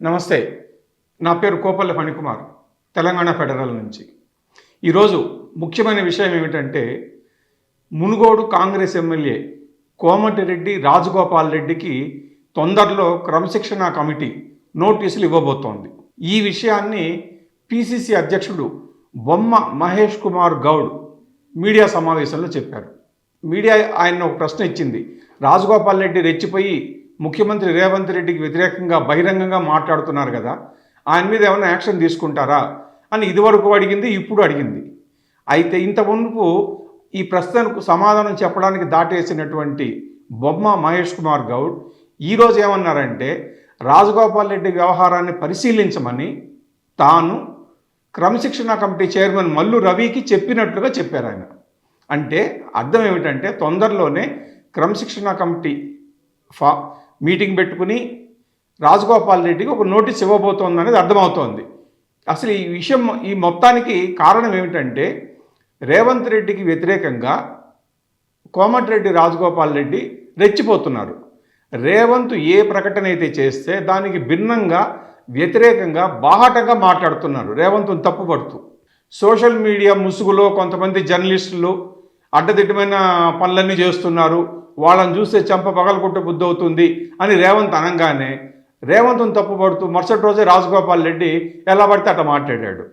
నమస్తే. నా పేరు కోపల్ల ఫణికుమార్ తెలంగాణ ఫెడరల్ నుంచి. ఈరోజు ముఖ్యమైన విషయం ఏమిటంటే మునుగోడు కాంగ్రెస్ ఎమ్మెల్యే కోమటిరెడ్డి రాజగోపాల్ రెడ్డికి తొందరలో క్రమశిక్షణ కమిటీ నోటీసులు ఇవ్వబోతోంది. ఈ విషయాన్ని పిసిసి అధ్యక్షుడు బొమ్మ మహేష్ కుమార్ గౌడ్ మీడియా సమావేశంలో చెప్పారు. మీడియా ఆయన ఒక ప్రశ్న ఇచ్చింది. రాజగోపాల్ రెడ్డి రెచ్చిపోయి ముఖ్యమంత్రి రేవంత్ రెడ్డికి వ్యతిరేకంగా బహిరంగంగా మాట్లాడుతున్నారు కదా ఆయన మీద ఏమైనా యాక్షన్ తీసుకుంటారా అని ఇదివరకు అడిగింది ఇప్పుడు అడిగింది. అయితే ఇంత మునుపు ఈ ప్రశ్నకు సమాధానం చెప్పడానికి దాటేసినటువంటి బొమ్మ మహేష్ కుమార్ గౌడ్ ఈరోజు ఏమన్నారంటే రాజగోపాల్ రెడ్డి వ్యవహారాన్ని పరిశీలించమని తాను క్రమశిక్షణ కమిటీ చైర్మన్ మల్లు రవికి చెప్పినట్లుగా చెప్పారు ఆయన. అంటే అర్థం ఏమిటంటే తొందరలోనే క్రమశిక్షణ కమిటీ ఫా మీటింగ్ పెట్టుకుని రాజగోపాల్ రెడ్డికి ఒక నోటీస్ ఇవ్వబోతోంది అనేది అర్థమవుతోంది. అసలు ఈ విషయం ఈ మొత్తానికి కారణం ఏమిటంటే రేవంత్ రెడ్డికి వ్యతిరేకంగా కోమటిరెడ్డి రాజగోపాల్ రెడ్డి రెచ్చిపోతున్నారు. రేవంత్ ఏ ప్రకటన అయితే చేస్తే దానికి భిన్నంగా వ్యతిరేకంగా బాహాటంగా మాట్లాడుతున్నారు రేవంత్ను తప్పుపడుతూ. సోషల్ మీడియా ముసుగులో కొంతమంది జర్నలిస్టులు అడ్డదిడ్డమైన పనులన్నీ చేస్తున్నారు. వాళ్ళని చూస్తే చెంప పగలకొట్టు బుద్ధి అవుతుంది అని రేవంత్ అనగానే రేవంత్ను తప్పుపడుతూ మరుసటి రోజే రాజగోపాల్ రెడ్డి ఎలా పడితే అట్లా మాట్లాడాడు.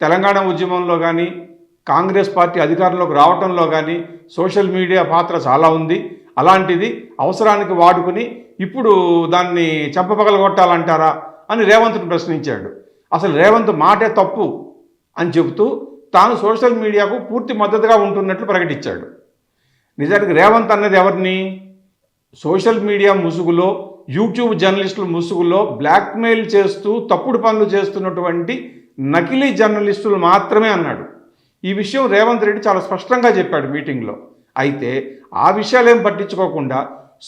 తెలంగాణ ఉద్యమంలో కానీ కాంగ్రెస్ పార్టీ అధికారంలోకి రావటంలో కానీ సోషల్ మీడియా పాత్ర చాలా ఉంది. అలాంటిది అవసరానికి వాడుకుని ఇప్పుడు దాన్ని చెంపపగల కొట్టాలంటారా అని రేవంత్ను ప్రశ్నించాడు. అసలు రేవంత్ మాటే తప్పు అని చెబుతూ తాను సోషల్ మీడియాకు పూర్తి మద్దతుగా ఉంటున్నట్లు ప్రకటించాడు. నిజానికి రేవంత్ అన్నది ఎవరిని? సోషల్ మీడియా ముసుగులో యూట్యూబ్ జర్నలిస్టుల ముసుగులో బ్లాక్మెయిల్ చేస్తూ తప్పుడు పనులు చేస్తున్నటువంటి నకిలీ జర్నలిస్టులు మాత్రమే అన్నాడు. ఈ విషయం రేవంత్ రెడ్డి చాలా స్పష్టంగా చెప్పాడు మీటింగ్లో. అయితే ఆ విషయాలు ఏం పట్టించుకోకుండా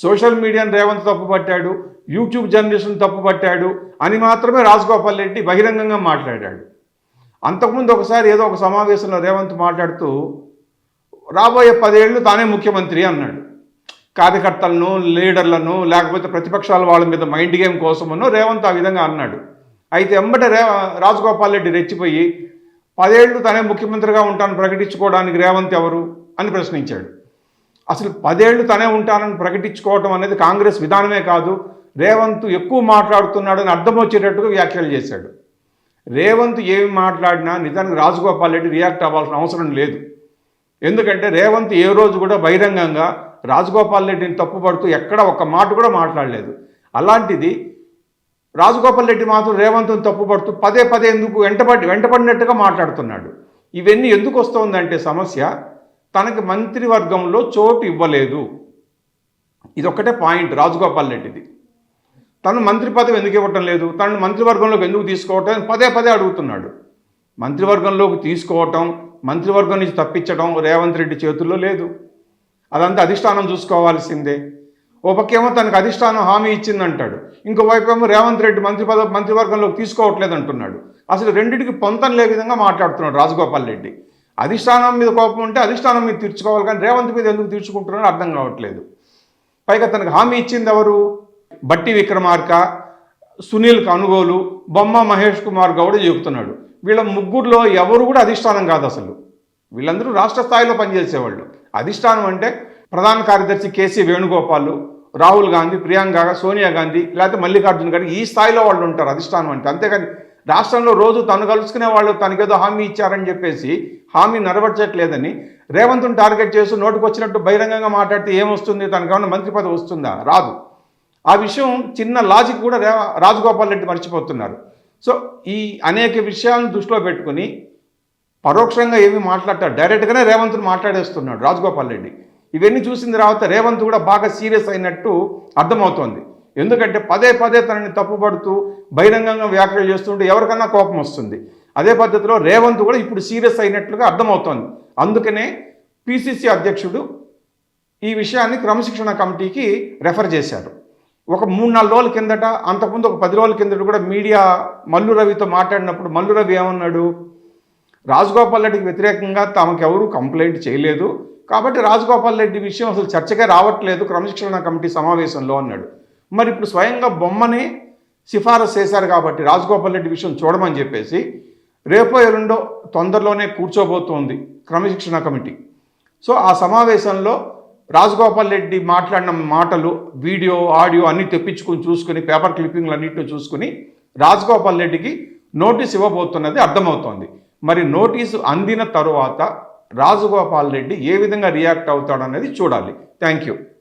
సోషల్ మీడియాను రేవంత్ తప్పుపట్టాడు యూట్యూబ్ జర్నలిస్టును తప్పుపట్టాడు అని మాత్రమే రాజగోపాల్ రెడ్డి బహిరంగంగా మాట్లాడాడు. అంతకుముందు ఒకసారి ఏదో ఒక సమావేశంలో రేవంత్ మాట్లాడుతూ రాబోయే పదేళ్ళు తానే ముఖ్యమంత్రి అన్నాడు. కార్యకర్తలను లీడర్లను లేకపోతే ప్రతిపక్షాల వాళ్ళ మీద మైండ్ గేమ్ కోసమను రేవంత్ ఆ విధంగా అన్నాడు. అయితే ఎంబట రే రాజగోపాల్ రెడ్డి రెచ్చిపోయి పదేళ్ళు తనే ముఖ్యమంత్రిగా ఉంటాను ప్రకటించుకోవడానికి రేవంత్ ఎవరు అని ప్రశ్నించాడు. అసలు పదేళ్ళు తనే ఉంటానని ప్రకటించుకోవటం అనేది కాంగ్రెస్ విధానమే కాదు రేవంత్ ఎక్కువ మాట్లాడుతున్నాడని అర్థం వచ్చేటట్టుగా వ్యాఖ్యలు చేశాడు. రేవంత్ ఏమి మాట్లాడినా నిజానికి రాజగోపాల్ రెడ్డి రియాక్ట్ అవ్వాల్సిన అవసరం లేదు. ఎందుకంటే రేవంత్ ఏ రోజు కూడా బహిరంగంగా రాజగోపాల్ రెడ్డిని తప్పుపడుతూ ఎక్కడ ఒక్క మాట కూడా మాట్లాడలేదు. అలాంటిది రాజగోపాల్ రెడ్డి మాత్రం రేవంత్ని తప్పుపడుతూ పదే పదే ఎందుకు వెంటపడి వెంటపడినట్టుగా మాట్లాడుతున్నాడు. ఇవన్నీ ఎందుకు వస్తుందంటే సమస్య తనకి మంత్రివర్గంలో చోటు ఇవ్వలేదు. ఇది ఒక్కటే పాయింట్ రాజగోపాల్ రెడ్డిది. తను మంత్రి పదవి ఎందుకు ఇవ్వటం లేదు? తనను మంత్రివర్గంలోకి ఎందుకు తీసుకోవటం? అని పదే పదే అడుగుతున్నాడు. మంత్రివర్గంలోకి తీసుకోవటం మంత్రివర్గం నుంచి తప్పించడం రేవంత్ రెడ్డి చేతుల్లో లేదు. అదంతా అధిష్టానం చూసుకోవాల్సిందే. ఓ పక్కేమో తనకు అధిష్టానం హామీ ఇచ్చిందంటాడు. ఇంకో ఏమో రేవంత్ రెడ్డి మంత్రి పద మంత్రివర్గంలోకి తీసుకోవట్లేదు అంటున్నాడు. అసలు రెండింటికి పొంతం లే విధంగా మాట్లాడుతున్నాడు రాజగోపాల్ రెడ్డి. అధిష్టానం మీద కోపం ఉంటే అధిష్టానం మీద తీర్చుకోవాలి కానీ రేవంత్ మీద ఎందుకు తీర్చుకుంటున్నాడో అర్థం కావట్లేదు. పైగా తనకు హామీ ఇచ్చింది ఎవరు? బట్టి విక్రమార్క సునీల్ కనుగోలు బొమ్మ మహేష్ కుమార్ గౌడ్ చెబుతున్నాడు. వీళ్ళ ముగ్గురులో ఎవరు కూడా అధిష్టానం కాదు అసలు. వీళ్ళందరూ రాష్ట్ర స్థాయిలో పనిచేసేవాళ్ళు. అధిష్టానం అంటే ప్రధాన కార్యదర్శి కేసీ వేణుగోపాల్ రాహుల్ గాంధీ ప్రియాంక సోనియా గాంధీ లేకపోతే మల్లికార్జున గాంధీ ఈ స్థాయిలో వాళ్ళు ఉంటారు అధిష్టానం అంటే. అంతేకాని రాష్ట్రంలో రోజు తను కలుసుకునే వాళ్ళు తనకేదో హామీ ఇచ్చారని చెప్పేసి హామీ నెరవేర్చట్లేదని రేవంత్ను టార్గెట్ చేసి నోటుకు వచ్చినట్టు బహిరంగంగా మాట్లాడితే ఏమొస్తుంది? తనకేమన్నా మంత్రి పదవి వస్తుందా? రాదు. ఆ విషయం చిన్న లాజిక్ కూడా రాజగోపాల్ రెడ్డి మర్చిపోతున్నారు. సో ఈ అనేక విషయాలను దృష్టిలో పెట్టుకుని పరోక్షంగా ఏమి మాట్లాడతాడు. డైరెక్ట్గానే రేవంత్ను మాట్లాడేస్తున్నాడు రాజగోపాల్ రెడ్డి. ఇవన్నీ చూసిన తర్వాత రేవంత్ కూడా బాగా సీరియస్ అయినట్టు అర్థమవుతోంది. ఎందుకంటే పదే పదే తనని తప్పుపడుతూ బహిరంగంగా వ్యాఖ్యలు చేస్తుంటే ఎవరికన్నా కోపం వస్తుంది. అదే పద్ధతిలో రేవంత్ కూడా ఇప్పుడు సీరియస్ అయినట్లుగా అర్థమవుతోంది. అందుకనే పిసిసి అధ్యక్షుడు ఈ విషయాన్ని క్రమశిక్షణ కమిటీకి రెఫర్ చేశారు. ఒక మూడు నాలుగు రోజుల కిందట అంతకుముందు ఒక పది రోజుల కిందట కూడా మీడియా మల్లు రవితో మాట్లాడినప్పుడు మల్లు రవి ఏమన్నాడు? రాజగోపాల్ రెడ్డికి వ్యతిరేకంగా తమకెవరూ కంప్లైంట్ చేయలేదు. కాబట్టి రాజగోపాల్ రెడ్డి విషయం అసలు చర్చగా రావట్లేదు క్రమశిక్షణ కమిటీ సమావేశంలో అన్నాడు. మరి ఇప్పుడు స్వయంగా బొమ్మనే సిఫారసు చేశారు కాబట్టి రాజగోపాల్ రెడ్డి విషయం చూడమని చెప్పేసి రేపో ఎల్లుండో తొందరలోనే కూర్చోబోతోంది క్రమశిక్షణ కమిటీ. సో ఆ సమావేశంలో రాజగోపాల్ రెడ్డి మాట్లాడిన మాటలు వీడియో ఆడియో అన్నీ తెప్పించుకొని చూసుకుని పేపర్ క్లిప్పింగ్లు అన్నింటిని చూసుకుని రాజగోపాల్ రెడ్డికి నోటీస్ ఇవ్వబోతున్నది అర్థమవుతోంది. మరి నోటీసు అందిన తరువాత రాజగోపాల్ రెడ్డి ఏ విధంగా రియాక్ట్ అవుతాడనేది చూడాలి. Thank you.